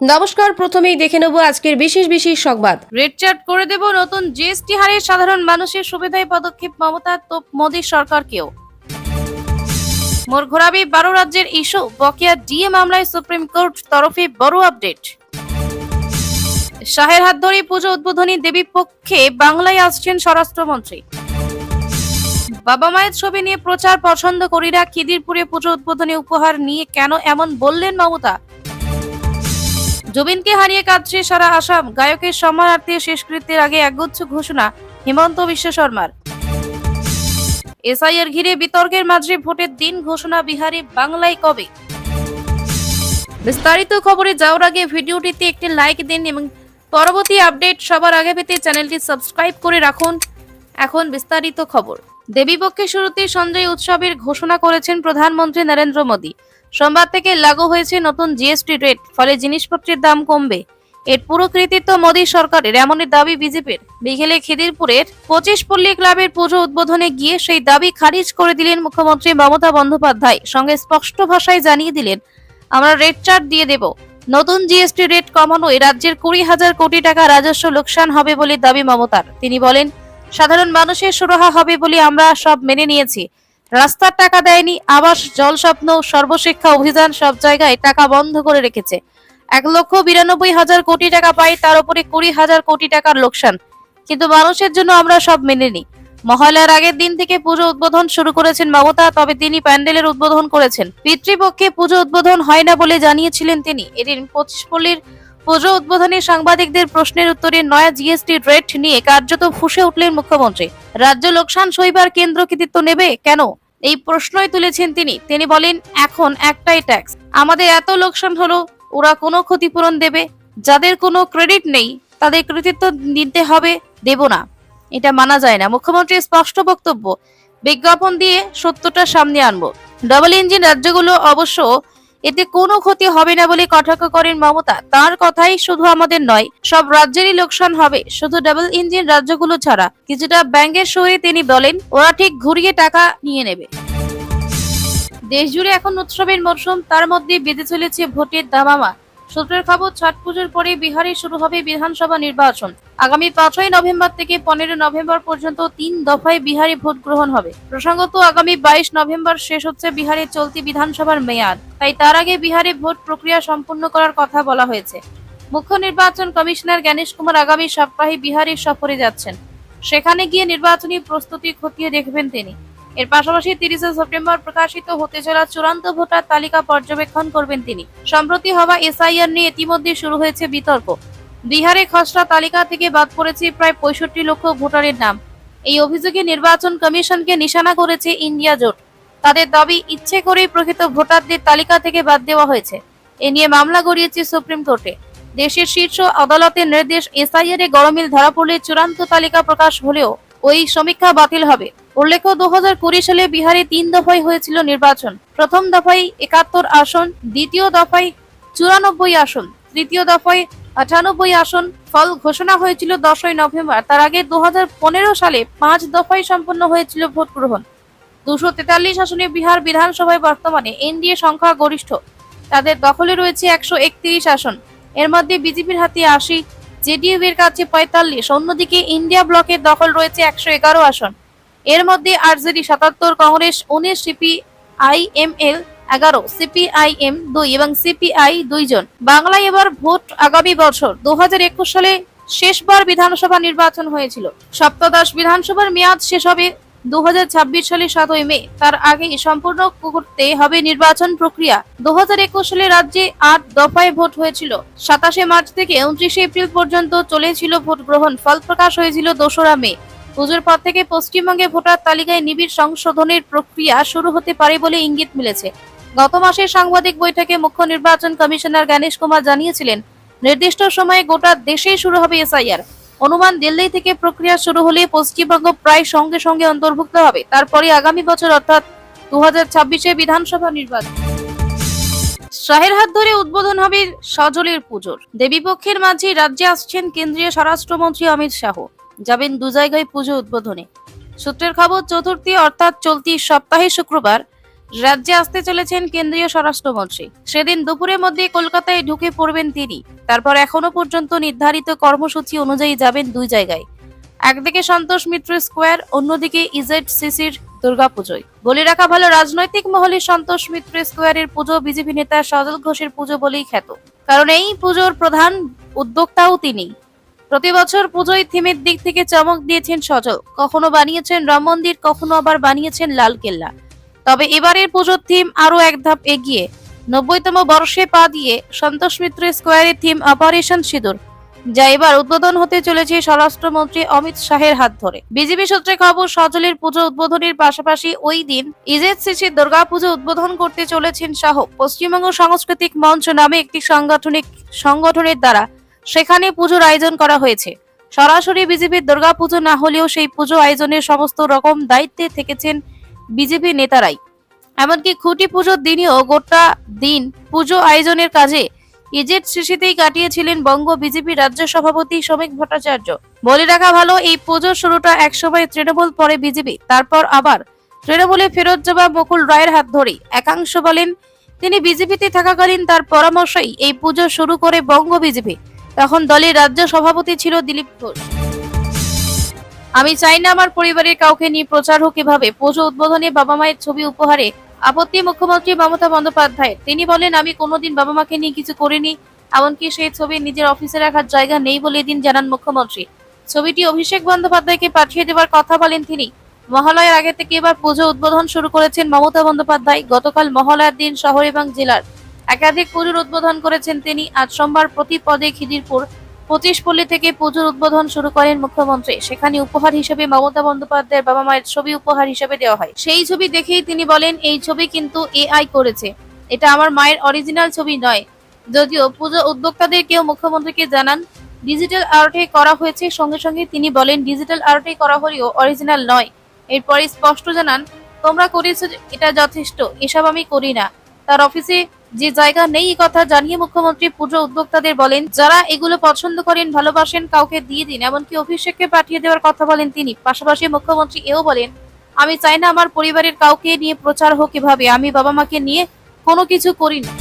নমস্কার, প্রথমেই দেখে নেব আজকের বিশেষ বিশেষ সংবাদ। রেড চার্ট করে দেব নতুন জিএসটি হারে সাধারণ মানুষের সুবিধায় পদক্ষেপ মমতা তো মোদী সরকারকেও। মোর ঘোরাবি বারো রাজ্যের ইস্যু, বকেয়া ডিএ মামলায় সুপ্রিম কোর্ট তরফে বড় আপডেট। শাহের হাত ধরে পুজো উদ্বোধনী দেবী পক্ষে বাংলায় আসছেন স্বরাষ্ট্রমন্ত্রী। বাবা মায়ের ছবি নিয়ে প্রচার পছন্দ করিরা খিদিরপুরে পুজো উদ্বোধনী উপহার নিয়ে কেন এমন বললেন মমতা? জুবিনকে হারিয়ে কাঁদছে সারা আসাম। গায়কের সম্মানার্থে শেষকৃত্যের আগে একগুচ্ছ ঘোষণা, হিমন্ত বিশ্ব শর্মার। এসআইয়ের ঘিরে বিতর্কের মাঝে ভোটের দিন ঘোষণা বিহারে বাংলায় কবে? বিস্তারিত খবরে যাওয়ার আগে ভিডিওটিতে একটি লাইক দিন এবং পরবর্তী আপডেট সবার আগে পেতে চ্যানেলটি সাবস্ক্রাইব করে রাখুন। এখন বিস্তারিত খবর। দেবীপক্ষের শুরুতে সঞ্জয় উৎসবের ঘোষণা করেছেন প্রধানমন্ত্রী নরেন্দ্র মোদী। সোমবার থেকে লাগু হয়েছে নতুন জিএসটি রেট ফলে জিনিসপত্রের দাম কমবে। এর পুরো কৃতিত্ব মোদী সরকারের, এমনই দাবি বিজেপির। বিকেলে খিদিরপুরের পঁচিশ পল্লী ক্লাবের পুজো উদ্বোধনে গিয়ে সেই দাবি খারিজ করে দিলেন মুখ্যমন্ত্রী মমতা বন্দ্যোপাধ্যায়। সঙ্গে স্পষ্ট ভাষায় জানিয়ে দিলেন, আমরা রেট চার্ট দিয়ে দেব। নতুন জিএসটি রেট কমানোয় রাজ্যের কুড়ি হাজার কোটি টাকা রাজস্ব লোকসান হবে বলে দাবি মমতার। তিনি বলেন, সাধারণ মানুষের সুরাহা হবে বলে আমরা সব মেনে নিয়েছি। রাস্তার টাকা দেয়নি, আবাস জল স্বপ্ন সর্বশিক্ষা অভিযান, সব জায়গায় টাকা বন্ধ করে রেখেছে। এক লক্ষ বিরানব্বই হাজার কোটি টাকা পাই তার উপরে কুড়ি হাজার কোটি টাকার লোকসান। কিন্তু মানুষের জন্য আমরা সব মেনে নিই। মহালয়ার আগের দিন থেকে পুজো উদ্বোধন শুরু করেছেন মমতা, তবে তিনি প্যান্ডেলের উদ্বোধন করেছেন। পিতৃপক্ষে পুজো উদ্বোধন হয় না বলে জানিয়েছিলেন তিনি। এদিন পঁচিশপল্লীর পুজো উদ্বোধনে সাংবাদিকদের প্রশ্নের উত্তরে নয়া জিএসটি রেট নিয়ে কার্যত ফুসে উঠলেন মুখ্যমন্ত্রী। রাজ্য লোকসান সইবার কেন্দ্র কৃতিত্ব নেবে কেন? এই প্রশ্নই তুলেছেন তিনি। তিনি বলেন, এখন একটাই ট্যাক্স আমাদের এত লোকসান হলো, ওরা কোনো ক্ষতিপূরণ দেবে? যাদের কোনো ক্রেডিট নেই, তাদের কৃতিত্ব নিতে হবে, দেব না। এটা মানা যায় না। মুখ্যমন্ত্রীর স্পষ্ট বক্তব্য, বিজ্ঞাপন দিয়ে সত্যটা সামনে আনব। ডাবল ইঞ্জিন রাজ্যগুলো অবশ্য এতে কোনো ক্ষতি হবে না বলে কটাক্ষ করেন মমতা। তার কথাই শুধু আমাদের নয়, সব রাজ্যেরই লোকসান হবে। শুধু ডাবল ইঞ্জিন রাজ্যগুলো ছাড়া কিছুটা ব্যাংকের সহে তিনি বলেন, ওরা ঠিক ঘুরিয়ে টাকা নিয়ে নেবে। দেশজুড়ে এখন উৎসবের মরশুম, তার মধ্যে বেঁধে চলেছে ভোটের দামামা। সূত্রের খবর, ছট পুজোর পরে বিহারে শুরু হবে বিধানসভা নির্বাচন। আগামী পাঁচই নভেম্বর থেকে পনেরো নভেম্বর পর্যন্ত তিন দফায় বিহারে ভোট গ্রহণ হবে। প্রসঙ্গত, আগামী বাইশ নভেম্বর শেষ হচ্ছে বিহারে চলতি বিধানসভার মেয়াদ। তাই তার আগে বিহারে ভোট প্রক্রিয়া সম্পূর্ণ করার কথা বলা হয়েছে। মুখ্য নির্বাচন কমিশনার জ্ঞানেশ কুমার আগামী সপ্তাহে বিহারের সফরে যাচ্ছেন। সেখানে গিয়ে নির্বাচনী প্রস্তুতি খতিয়ে দেখবেন তিনি। এর পাশাপাশি তিরিশে সেপ্টেম্বর প্রকাশিত হতে চলা চূড়ান্ত ভোটার তালিকা পর্যবেক্ষণ করবেন তিনি। সম্প্রতি হওয়া এসআইআর নিয়ে ইতিমধ্যে শুরু হয়েছে বিতর্ক। বিহারে খসড়া তালিকা থেকে বাদ পড়েছে প্রায় পঁয়ষট্টি লক্ষ ভোটারের নাম। এই অভিযোগে নির্বাচন কমিশনকে নিশানা করেছে ইন্ডিয়া জোট। তাদের দাবি, ইচ্ছে করেই প্রকৃত ভোটারদের তালিকা থেকে বাদ দেওয়া হয়েছে। এ নিয়ে মামলা গড়িয়েছে সুপ্রিম কোর্টে। দেশের শীর্ষ আদালতের নির্দেশ, এসআইআর এ গরমিল ধরা পড়লে চূড়ান্ত তালিকা প্রকাশ হলেও ওই সমীক্ষা বাতিল হবে। উল্লেখ্য দু হাজার কুড়ি সালে বিহারে তিন দফায় হয়েছিল নির্বাচন। প্রথম দফায় একাত্তর আসন, দ্বিতীয় দফায় চুরানব্বই আসন, তৃতীয় দফায় আটানব্বই আসন ফল ঘোষণা হয়েছিল দশই নভেম্বর। তার আগে দু হাজার পনেরো সালে পাঁচ দফায় সম্পন্ন হয়েছিল ভোট গ্রহণ। দুশো তেতাল্লিশ আসনে বিহার বিধানসভায় বর্তমানে এনডিএ সংখ্যা গরিষ্ঠ তাদের দখলে রয়েছে একশো একত্রিশ আসন। এর মধ্যে বিজেপির হাতে আশি জেডিইউ এর কাছে পঁয়তাল্লিশ। অন্যদিকে ইন্ডিয়া ব্লকের দখল রয়েছে একশো এগারো আসন। এর মধ্যে আরজেডি সাতাত্তর, কংগ্রেস উনিশ, সিপিআইএমএল এগারো, সিপিআইএম দুই এবং সিপিআই দুইজন। বাংলায় এবার ভোট আগামী বছর। দুহাজার একুশ সালে শেষবার বিধানসভা নির্বাচন হয়েছিল। সপ্তদশ বিধানসভার মেয়াদ শেষ হবে ছাব্বিশ সালের সাতই মে। তার আগে সম্পূর্ণ করতে হবে নির্বাচন প্রক্রিয়া। দু হাজার একুশ সালে রাজ্যে আট দফায় ভোট হয়েছিল। সাতাশে মার্চ থেকে উনত্রিশে এপ্রিল পর্যন্ত চলেছিল ভোট গ্রহণ। ফল প্রকাশ হয়েছিল দোসরা মে। পুজোর পর থেকে পশ্চিমবঙ্গে ভোটার তালিকায় নিবিড় সংশোধনের প্রক্রিয়া শুরু হতে পারে বলে ইঙ্গিত মিলেছে। গত মাসের সাংবাদিক বৈঠকে মুখ্য নির্বাচন কমিশনার জ্ঞানেশ কুমার জানিয়েছিলেন, নির্দিষ্ট সময়ে গোটা দেশেই শুরু হবে এসআইআর। অনুমান দিল্লি থেকে প্রক্রিয়া শুরু হলে পশ্চিমবঙ্গ প্রায় সঙ্গে সঙ্গে অন্তর্ভুক্ত হবে। তারপরে আগামী বছর অর্থাৎ দু হাজার বিধানসভা নির্বাচন। শাহের হাত ধরে উদ্বোধন হবে সজলের পুজোর। দেবীপক্ষের মাঝে রাজ্যে আসছেন কেন্দ্রীয় স্বরাষ্ট্রমন্ত্রী অমিত শাহ। যাবেন দু জায়গায় পুজো উদ্বোধনে। সূত্রের খবর, চতুর্থী অর্থাৎ চলতি সপ্তাহে শুক্রবার রাজ্যে আসতে চলেছেন কেন্দ্রীয় স্বরাষ্ট্রমন্ত্রী। সেদিন দুপুরের মধ্যে কলকাতায় ঢুকে পড়বেন তিনি। তারপর এখনও পর্যন্ত নির্ধারিত কর্মসূচি অনুযায়ী যাবেন দুই জায়গায়। একদিকে সন্তোষ মিত্র স্কোয়ার, অন্যদিকে ইজেড সিসির দুর্গাপুজোয়। বলে রাখা ভালো, রাজনৈতিক মহলে সন্তোষ মিত্র স্কোয়ারের পুজো বিজেপি নেতা সজল ঘোষের পুজো বলেই খ্যাত। কারণ এই পুজোর প্রধান উদ্যোক্তাও তিনি। প্রতি বছর পুজোয় থিমের দিক থেকে চমক দিয়েছেন সজল। কখনো বানিয়েছেন রাম মন্দির, কখনো আবার বানিয়েছেন লাল কেল্লা। তবে এবারের পুজোর থিম আরও এক ধাপ এগিয়ে। নব্বইতম বর্ষে পা দিয়ে সন্তোষ মিত্র স্কোয়ারের থিম অপারেশন সিঁদুর, যা এবার উদ্বোধন হতে চলেছে স্বরাষ্ট্রমন্ত্রী অমিত শাহের হাত ধরে। বিজেপি সূত্রে খবর, সজলের পুজো উদ্বোধনের পাশাপাশি ওই দিন ইজেসিসি দুর্গাপুজো উদ্বোধন করতে চলেছেন শাহ। পশ্চিমবঙ্গ সাংস্কৃতিক মঞ্চ নামে একটি সাংগঠনিক সংগঠনের দ্বারা সেখানে পুজোর আয়োজন করা হয়েছে। সরাসরি বিজেপির দুর্গাপুজো না হলেও সেই পুজো আয়োজনের সমস্ত রকম দায়িত্বে থেকেছেন বিজেপি নেতারাই। এমনকি খুঁটি পুজোর দিনেও গোটা দিন পুজো আয়োজনের কাজে ইজেট শিশিতেই কাটিয়েছিলেন বঙ্গ বিজেপি রাজ্য সভাপতি শ্রমিক ভট্টাচার্য। বলে রাখা ভালো, এই পুজোর শুরুটা একসময় তৃণমূল পরে বিজেপি, তারপর আবার তৃণমূলে ফেরত যাওয়া মুকুল রায়ের হাত ধরে একাংশ বলেন, তিনি বিজেপিতে থাকাকালীন তার পরামর্শেই এই পুজো শুরু করে বঙ্গ বিজেপি। তখন দলের রাজ্য সভাপতি ছিল দিলীপ ঘোষ। আমি চাই না আমার পরিবারের কাউকে নিয়ে প্রচার হোক এভাবে। পুজো উদ্বোধনে বাবা মায়ের ছবি উপহারে আপত্তি মুখ্যমন্ত্রী মমতা বন্দ্যোপাধ্যায়। তিনি বলেন, আমি কোনোদিন বাবা মাকে নিয়ে কিছু করিনি, এমনকি সেই ছবি নিজের অফিসে রাখার জায়গা নেই বলে দিন জানান মুখ্যমন্ত্রী। ছবিটি অভিষেক বন্দ্যোপাধ্যায়কে পাঠিয়ে দেওয়ার কথা বলেন তিনি। মহালয়ার আগে থেকে এবার পুজো উদ্বোধন শুরু করেছেন মমতা বন্দ্যোপাধ্যায়। গতকাল মহালয়ার দিন শহর এবং জেলার একাধিক পুজোর উদ্বোধন করেছেন তিনি। আজ সোমবার প্রতি পদে খিদিরপুর পঁচিশ পল্লী থেকে পুজোর উদ্বোধন শুরু করেন মুখ্যমন্ত্রী। সেখানে উপহার হিসেবে মমতা বন্দ্যোপাধ্যায়ের বাবা মায়ের ছবি উপহার হিসেবে দেওয়া হয়। সেই ছবি দেখেই তিনি বলেন, এই ছবি কিন্তু এআই করেছে। এটা আমার মায়ের অরিজিনাল ছবি নয়। যদিও পুজো উদ্যোক্তাদের কেউ মুখ্যমন্ত্রীকে জানান, ডিজিটাল আর্টে করা হয়েছে। সঙ্গে সঙ্গে তিনি বলেন, ডিজিটাল আর্টে করা হলেও অরিজিনাল নয়। এরপরে স্পষ্ট জানান, তোমরা করেছ এটা যথেষ্ট। এসব আমি করি না। তার অফিসে যে জায়গা নেই কথা জানিয়ে মুখ্যমন্ত্রী পুজো উদ্যোক্তাদের বলেন, যারা এগুলো পছন্দ করেন, ভালোবাসেন, কাউকে দিয়ে দিন, এমনকি অভিষেককে পাঠিয়ে দেওয়ার কথা বলেন তিনি। পাশাপাশি মুখ্যমন্ত্রী এও বলেন, আমি চাই না আমার পরিবারের কাউকে নিয়ে প্রচার হোক এভাবে, আমি বাবা মাকে নিয়ে কোনো কিছু করি না।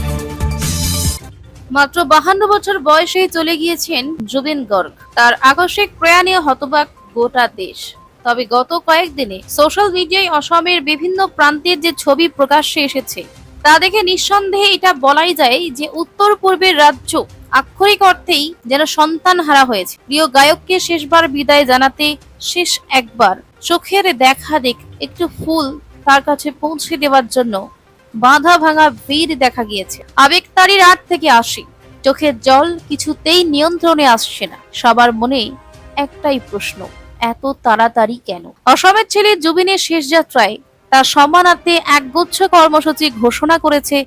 মাত্র বাহান্ন বছর বয়সেই চলে গিয়েছেন জুবিন গর্গ। তার আকস্মিক প্রয়াণে হতবাক গোটা দেশ। তবে গত কয়েকদিনে সোশ্যাল মিডিয়ায় অসমের বিভিন্ন প্রান্তের যে ছবি প্রকাশ্যে এসেছে তা দেখে নিঃসন্দেহে এটা বলাই যায় যে উত্তর পূর্বের রাজ্য আক্ষরিক অর্থেই যেন সন্তান হারা হয়েছে। প্রিয় গায়ককে শেষবার বিদায় জানাতে শেষ একবার চোখের দেখা দেখ, একটু ফুল তার কাছে পৌঁছে দেওয়ার জন্য বাঁধা ভাঙা ভিড় দেখা গিয়েছে। আবেগ তারই রাত থেকে আসে, চোখের জল কিছুতেই নিয়ন্ত্রণে আসছে না। সবার মনে একটাই প্রশ্ন, এত তাড়াতাড়ি কেন? অসমের ছেলে জুবিনের শেষ যাত্রায় তার সম্মানার্থে একগুচ্ছ কর্মসূচি ঘোষণা করেছে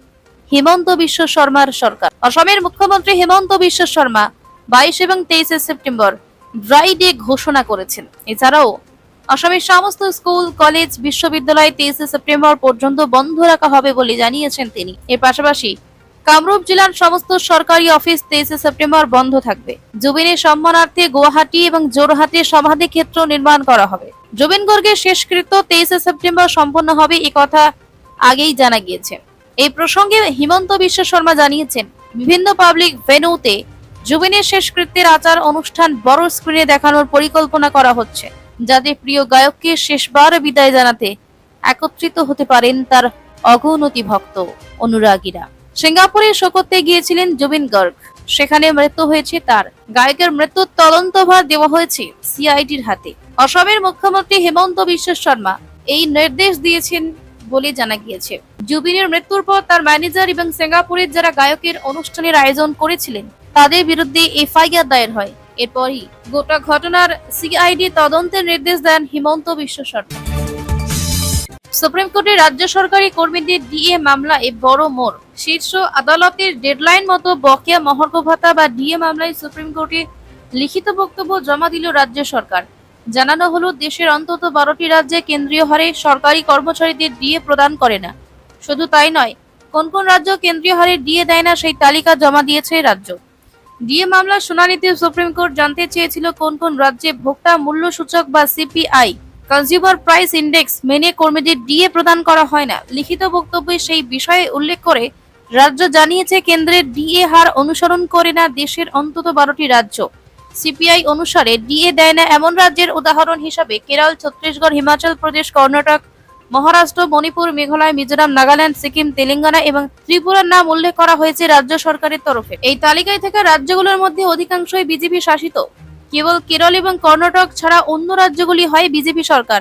হেমন্ত বিশ্ব শর্মার সরকার। অসমের মুখ্যমন্ত্রী হেমন্ত বিশ্ব শর্মা বাইশ এবং তেইশে সেপ্টেম্বর ড্রাই ডে ঘোষণা করেছেন। এছাড়াও অসমের সমস্ত স্কুল, কলেজ, বিশ্ববিদ্যালয় তেইশে সেপ্টেম্বর পর্যন্ত বন্ধ রাখা হবে বলে জানিয়েছেন তিনি। এর পাশাপাশি কামরূপ জেলার সমস্ত সরকারি অফিস তেইশে সেপ্টেম্বর বন্ধ থাকবে। জুবিনের সম্মানার্থে গুয়াহাটি এবং জোরহাটে সমাধি ক্ষেত্র নির্মাণ করা হবে। জুবিন গর্গের শেষকৃত্য তেইশে সেপ্টেম্বর সম্পন্ন হবে এ কথা আগেই জানা গিয়েছে। এই প্রসঙ্গে হিমন্ত বিশ্ব শর্মা জানিয়েছেন, বিভিন্ন পাবলিক ভেন্যুতে জুবিনের শেষকৃত্যের আচার অনুষ্ঠান বড় স্ক্রিনে দেখানোর পরিকল্পনা করা হচ্ছে, যাতে প্রিয় গায়ককে শেষবার বিদায় জানাতে একত্রিত হতে পারেন তার অগণতি ভক্ত অনুরাগীরা। সিঙ্গাপুরে শোকতে গিয়েছিলেন জুবিন গর্গ। সেখানে মৃত্যু হয়েছে তার। গায়কের মৃত্যুর তদন্তভার দেওয়া হয়েছে সিআইডির হাতে। অসমের মুখ্যমন্ত্রী হেমন্ত বিশ্ব শর্মা এই নির্দেশ দিয়েছেন বলে জানা গিয়েছে। জুবিনের মৃত্যুর পর তার ম্যানেজার এবং সিঙ্গাপুরের যারা গায়কের অনুষ্ঠানের আয়োজন করেছিলেন, তাদের বিরুদ্ধে এফআইআর দায়ের হয়। এরপরই গোটা ঘটনার সিআইডি তদন্তের নির্দেশ দেন হিমন্ত বিশ্ব শর্মা। সুপ্রিম কোর্টে রাজ্য সরকারি কর্মীদের ডিএ মামলায় বড় মোড়। শীর্ষ আদালতের ডেডলাইন মতো বকেয়া মহর্ঘ ভাতা বা ডিএ মামলায় সুপ্রিম কোর্টে লিখিত বক্তব্য জমা দিল রাজ্য সরকার। জানানো হলো, দেশের অন্তত বারোটি রাজ্যে কেন্দ্রীয় হারে সরকারি কর্মচারীদের ডিএ প্রদান করে না। শুধু তাই নয়, কোন কোন রাজ্য কেন্দ্রীয় হারে ডিএ দেয় না সেই তালিকা জমা দিয়েছে রাজ্য। ডিএ মামলার শুনানিতে সুপ্রিম কোর্ট জানতে চেয়েছিল কোন কোন রাজ্যে ভোক্তা মূল্য সূচক বা সিপিআই কনজিউমার প্রাইস ইন্ডেক্স মেনে কর্মীদের ডিএ প্রদান করা হয় না। লিখিত বক্তব্যে সেই বিষয়ে উল্লেখ করে রাজ্য জানিয়েছে কেন্দ্রের ডিএ হার অনুসরণ করে না দেশের অন্তত বারোটি রাজ্য। সিপিআই অনুসারে ডিএ দেয় না এমন রাজ্যের উদাহরণ হিসাবে কেরল, ছত্তিশগড়, হিমাচল প্রদেশ, কর্ণাটক, মহারাষ্ট্র, মণিপুর, মেঘালয়, মিজোরাম, নাগাল্যান্ড, সিকিম, তেলেঙ্গানা এবং ত্রিপুরার নাম উল্লেখ করা হয়েছে রাজ্য সরকারের তরফে। এই তালিকায় থাকা রাজ্যগুলোর মধ্যে অধিকাংশই বিজেপি শাসিত। কেবল কেরল এবং কর্ণাটক ছাড়া অন্য রাজ্যগুলি হয় বিজেপি সরকার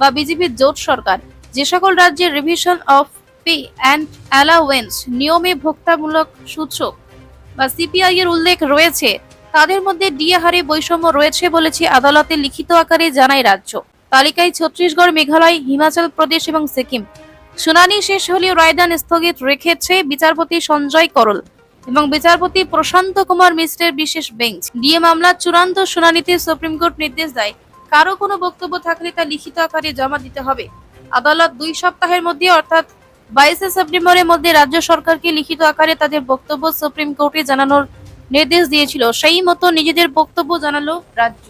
বা বিজেপির জোট সরকার। যে সকল রাজ্যের revision of pay and allowance নিয়মে ভোক্তামূলক সূচক বা সিপিআই এর উল্লেখ রয়েছে, তাদের মধ্যে ডিএ হারে বৈষম্য রয়েছে বলেছে আদালতে লিখিত আকারে জানায় রাজ্য। তালিকায় ছত্তিশগড়, মেঘালয়, হিমাচল প্রদেশ এবং সিকিম। শুনানি শেষ হলেও রায়দান স্থগিত রেখেছে বিচারপতি সঞ্জয় করল। এবং বিচারপতি প্রশান্ত কুমার মিশ্রের বিশেষ বেঞ্চ। ডিএ মামলার চূড়ান্ত শুনানিতে সুপ্রিম কোর্ট নির্দেশ দেয়, কারও কোনো বক্তব্য থাকলে তা লিখিত আকারে জমা দিতে হবে। আদালত দুই সপ্তাহের মধ্যে অর্থাৎ বাইশে সেপ্টেম্বরের মধ্যে রাজ্য সরকারকে লিখিত আকারে তাদের বক্তব্য সুপ্রিম কোর্টে জানানোর নির্দেশ দিয়েছিল। সেই মতো নিজেদের বক্তব্য জানালো রাজ্য।